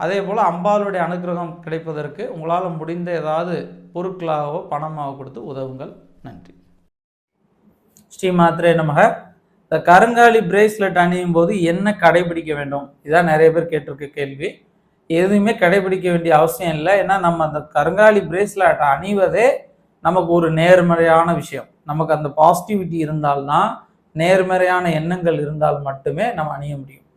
அதே போல் அம்பாளுடைய அனுகிரகம் கிடைப்பதற்கு உங்களால் முடிந்த ஏதாவது பொருட்களாகவோ பணமாகவோ கொடுத்து உதவுங்கள். நன்றி. ஸ்ரீ மாத்திரே நமக. இந்த கருங்காலி பிரேஸ்லெட் அணியும் போது என்ன கடைபிடிக்க வேண்டும்? இதான் நிறைய பேர் கேட்டிருக்க கேள்வி. எதுவுமே கடைபிடிக்க வேண்டிய அவசியம் இல்லை. ஏன்னா நம்ம அந்த கருங்காலி பிரேஸ்லெட் அணிவதே நமக்கு ஒரு நேர்மறையான விஷயம். நமக்கு அந்த பாசிட்டிவிட்டி இருந்தால்தான் நேர்மறையான எண்ணங்கள் இருந்தால் மட்டுமே நம்ம அணிய முடியும்.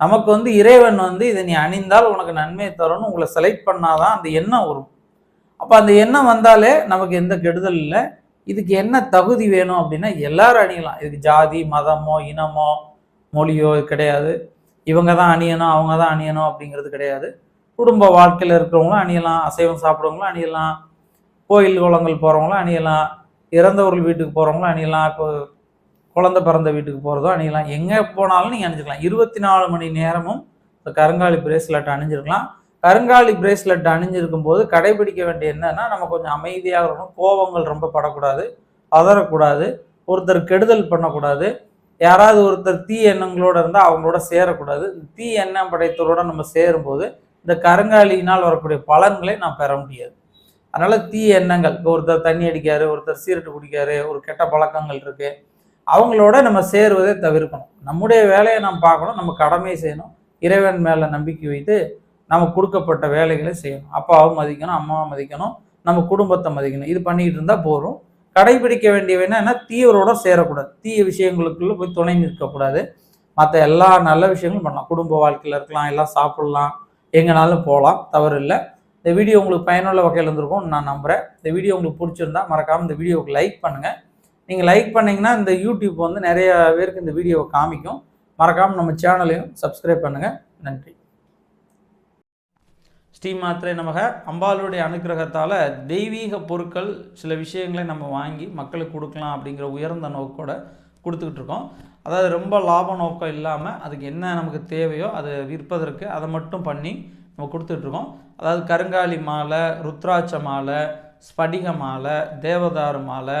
நமக்கு வந்து இறைவன் வந்து இதை நீ அணிந்தால் உனக்கு நன்மையை தரும்னு உங்களை செலக்ட் பண்ணாதான் அந்த எண்ணம் வரும். அப்போ அந்த எண்ணம் வந்தாலே நமக்கு எந்த கெடுதல் இல்லை. இதுக்கு என்ன தகுதி வேணும் அப்படின்னா எல்லாரும் அணியலாம். இதுக்கு ஜாதி மதமோ இனமோ மொழியோ இது கிடையாது. இவங்க தான் அணியணும் அவங்க தான் அணியணும் அப்படிங்கிறது கிடையாது. குடும்ப வாழ்க்கையில் இருக்கிறவங்களும் அணியலாம். அசைவம் சாப்பிட்றவங்களும் அணியலாம். கோயில் குளங்கள் போகிறவங்களும் அணியலாம். இறந்தவர்கள் வீட்டுக்கு போகிறவங்களும் அணியலாம். இப்போ குழந்தை பிறந்த வீட்டுக்கு போகிறதோ அணியலாம். எங்கே போனாலும் நீங்கள் அணிஞ்சிக்கலாம். இருபத்தி நாலு மணி நேரமும் இந்த கருங்காலி பிரேஸ்லெட் அணிஞ்சிருக்கலாம். கருங்காலி பிரேஸ்லெட் அணிஞ்சிருக்கும் போது கடைபிடிக்க வேண்டிய என்னன்னா நம்ம கொஞ்சம் அமைதியாக இருக்கணும். கோபங்கள் ரொம்ப படக்கூடாது. அதரக்கூடாது ஒருத்தர் கெடுதல் பண்ணக்கூடாது. யாராவது ஒருத்தர் தீ எண்ணங்களோட இருந்தால் அவங்களோட சேரக்கூடாது. தீ எண்ணம் படைத்தவரோட நம்ம சேரும்போது இந்த கருங்காலியினால் வரக்கூடிய பலன்களை நாம் பெற முடியாது. அதனால் தீ எண்ணங்கள் இப்போ ஒருத்தர் தண்ணி அடிக்காரு ஒருத்தர் சீரட்டு குடிக்காரு ஒரு கெட்ட பழக்கங்கள் இருக்குது அவங்களோட நம்ம சேருவதை தவிர்க்கணும். நம்முடைய வேலையை நாம் பார்க்கணும் நம்ம கடமையை செய்யணும். இறைவன் மேலே நம்பிக்கை வைத்து நம்ம கொடுக்கப்பட்ட வேலைகளை செய்யணும். அப்பாவும் மதிக்கணும் அம்மாவும் மதிக்கணும் நம்ம குடும்பத்தை மதிக்கணும். இது பண்ணிக்கிட்டு இருந்தால் போதும். கடைபிடிக்க வேண்டியவை என்ன தீவிரோட சேரக்கூடாது. தீய விஷயங்களுக்குள்ள போய் துணை நிற்கக்கூடாது. மற்ற எல்லா நல்ல விஷயங்களும் பண்ணலாம். குடும்ப வாழ்க்கையில் இருக்கலாம் எல்லாம் சாப்பிடலாம் எங்கேனாலும் போகலாம். தவறு இல்லை. இந்த வீடியோ உங்களுக்கு பயனுள்ள வகையில் இருந்திருக்கும் நான் நம்புகிறேன் இந்த வீடியோ உங்களுக்கு பிடிச்சிருந்தா மறக்காமல் இந்த வீடியோவுக்கு லைக் பண்ணுங்கள் நீங்கள் லைக் பண்ணிங்கன்னா இந்த யூடியூப் வந்து நிறைய பேருக்கு இந்த வீடியோவை காமிக்கும். மறக்காமல் நம்ம சேனலையும் சப்ஸ்கிரைப் பண்ணுங்கள் நன்றி. ஸ்ரீமாத்திரை நமக. அம்பாளுடைய அனுக்கிரகத்தால் தெய்வீக பொருட்கள் சில விஷயங்களை நம்ம வாங்கி மக்களுக்கு கொடுக்கலாம் அப்படிங்கிற உயர்ந்த நோக்கோட கொடுத்துக்கிட்டு இருக்கோம். அதாவது ரொம்ப லாப நோக்கம் இல்லாமல் அதுக்கு என்ன நமக்கு தேவையோ அதை விற்பதற்கு அதை மட்டும் பண்ணி நம்ம கொடுத்துட்ருக்கோம் அதாவது கருங்காலி மாலை ருத்ராட்ச மாலை ஸ்படிக மாலை தேவதாரு மாலை